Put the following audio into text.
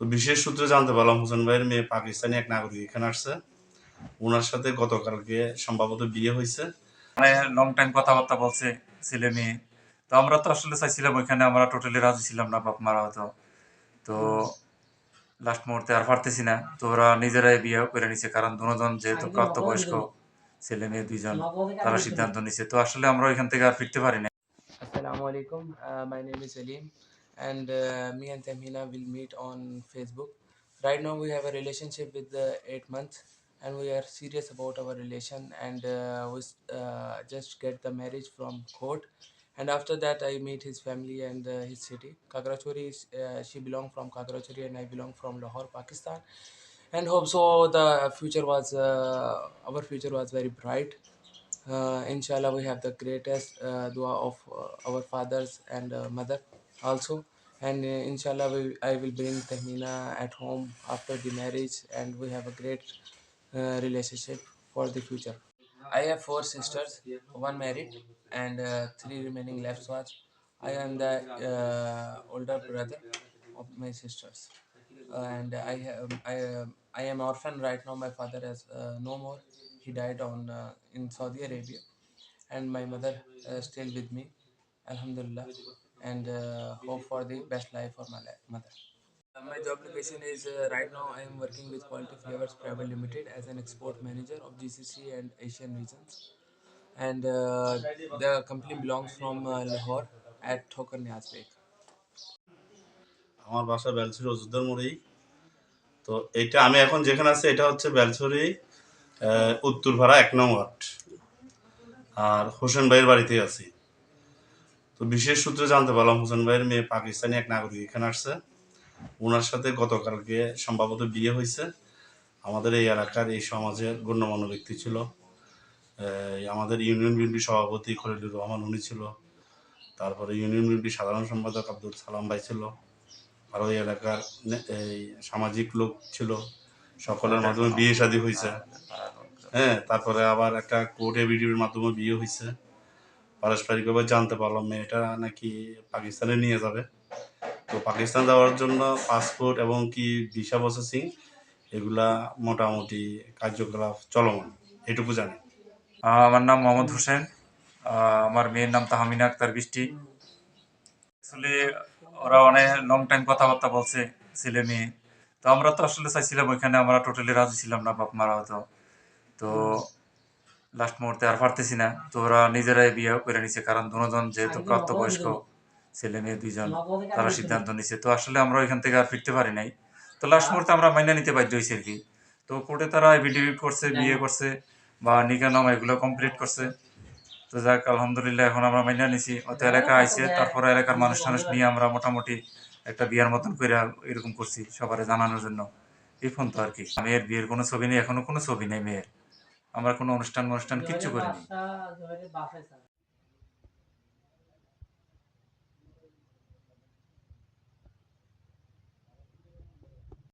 তো বিশেষ সূত্রে জানতে পারলাম হোসেন ভাইয়ের মেয়ে পাকিস্তানি এক নাগরিক এখানে আসছে। ওনার সাথে গতকালকে সম্ভবত বিয়ে হয়েছে। মানে লং টাইম কথাবার্তা বলছে ছেলে মেয়ে। তো আমরা তো আসলে চাইছিলাম ওইখানে আমরা টোটালি রাজি ছিলাম না বাপ মারা হতো তো লাস্ট মুহূর্তে আর পারতেছি না। তো ওরা নিজেরাই বিয়ে করে নিছে কারণ দুজন যেহেতু প্রাপ্তবয়স্ক ছেলে মেয়ে দুইজন তারা সিদ্ধান্ত নিছে। তো আসলে আমরা ওইখান থেকে আর ফিরতে পারি না alaikum. Uh, my name is Salim, and uh, me and Tamina will meet on Facebook. Right now, we have a relationship with uh, eight months, and we are serious about our relation. And uh, we uh, just get the marriage from court, and after that, I meet his family and uh, his city. Kagrachuri, uh, she belong from Kagrachuri, and I belong from Lahore, Pakistan. And hope so. The future was uh, our future was very bright uh, inshallah we have the greatest uh, dua of uh, our fathers and uh, mother also. And uh, inshallah we, i will bring tahmina at home after the marriage and we have a great uh, relationship for the future. I have four sisters one married and uh, three remaining left was i am the uh, older brother of my sisters. And I have I um, I am orphan right now. My father has uh, no more. He died on uh, in Saudi Arabia, and my mother uh, still with me, Alhamdulillah, and uh, hope for the best life for my li- mother. Uh, My job location is uh, right now I am working with Quality Flavors Private Limited as an export manager of GCC and Asian regions, and uh, the company belongs from uh, Lahore at Thokar Niazbek. আমার বাসা বেলছড়ি অযোধ্যার মোড়েই তো এটা আমি এখন যেখানে আছি এটা হচ্ছে বেলছড়ি উত্তরপাড়া এক নং ওয়ার্ড আর হোসেন ভাইয়ের বাড়িতেই আছি তো বিশেষ সূত্রে জানতে পারলাম হোসেন ভাইয়ের মেয়ে পাকিস্তানি এক নাগরিক এখানে আসছে। ওনার সাথে গতকালকে সম্ভবত বিয়ে হয়েছে। আমাদের এই এলাকার এই সমাজের গণ্যমান্য ব্যক্তি ছিল। আমাদের ইউনিয়ন বিএনপি সভাপতি খলিলুর রহমান উনি ছিল। তারপরে ইউনিয়ন বিএনপি সাধারণ সম্পাদক আব্দুল সালাম ভাই ছিল। আর ওই এলাকার এই সামাজিক লোক ছিল। সকলের মাধ্যমে বিয়ে শাদী হয়েছে। হ্যাঁ তারপরে আবার একটা কোর্ট এভিডিভির মাধ্যমে বিয়ে হয়েছে। পারস্পরিকভাবে জানতে পারলাম মেয়েটা নাকি পাকিস্তানে নিয়ে যাবে। তো পাকিস্তান যাওয়ার জন্য পাসপোর্ট এবং কি ভিসা প্রসেসিং এগুলা মোটামুটি কার্যকলাপ চলমান, এটুকু জানি। আমার নাম মোহাম্মদ হোসেন। আমার মেয়ের নাম তাহমিনা আক্তার বৃষ্টি। আসলে ওরা অনেক লং টাইম কথাবার্তা বলছে, ছেলে মেয়ে। তো আমরা তো আসলে চাইছিলাম ওইখানে আমরা টোটালি রাজি ছিলাম না বাপ মারা হতো তো লাস্ট মুহূর্তে আর পারতেছি না। তো ওরা নিজেরাই বিয়ে করে নিছে কারণ দুজন যেহেতু প্রাপ্তবয়স্ক ছেলে মেয়ে দুইজন তারা সিদ্ধান্ত নিছে। তো আসলে আমরা ওইখান থেকে আর ফিরতে পারি নাই। তো লাস্ট মুহূর্তে আমরা মাইনা নিতে বাধ্য হয়েছি আর কি। তো কোর্টে তারা ভিডিও করছে বিয়ে করছে বা নিকা নাম এগুলো কমপ্লিট করছে। তো যাক আলহামদুলিল্লাহ এখন আমরা মাইনা নিছি। অত এলাকা আইছে তারপর এলাকার মানুষ টানুষ নিয়ে আমরা মোটামুটি একটা বিয়ার মতন করে এরকম করছি সবারে জানানোর জন্য। এই ফোন তো আর কি। মেয়ের বিয়ের কোনো ছবি নেই এখনও কোনো ছবি নেই মেয়ের। আমরা কোনো অনুষ্ঠান অনুষ্ঠান কিচ্ছু করিনি।